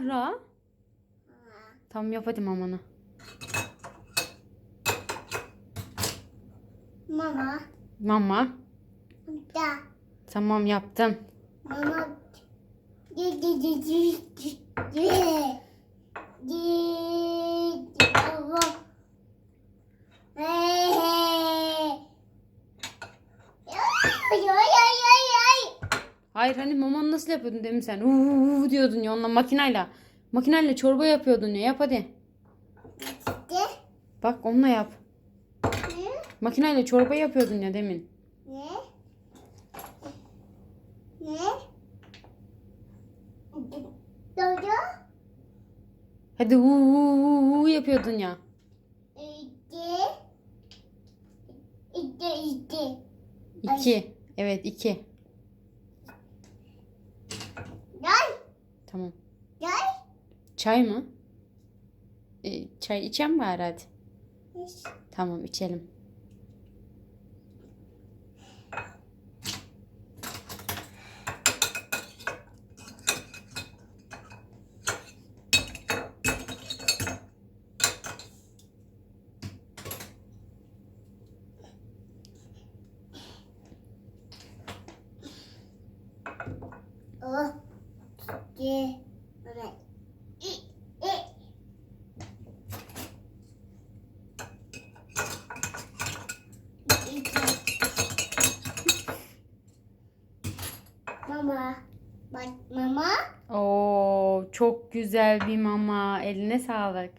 Ra. Tamam yap hadi mamanı. Mama. Mama. Da. Tamam yaptım. Mama. Di di di di di di. Di. Baba. Hey hey. Hayır hani mamanı nasıl yapıyordun demin sen? Uuu diyordun ya onunla makinayla. Makinayla çorba yapıyordun ya yap hadi. De. Bak onunla yap. Ne? Makinayla çorba yapıyordun ya demin. Ne? Ne? Dodo. Hadi uuu yapıyordun ya. İki. İki iki. İki. Evet iki. Gel. Tamam. Gel. Çay mı? E, çay içen bari hadi. Tamam içelim. Oh. İki. İki. Mama. Bak mama. Oo çok güzel bir mama. Eline sağlık.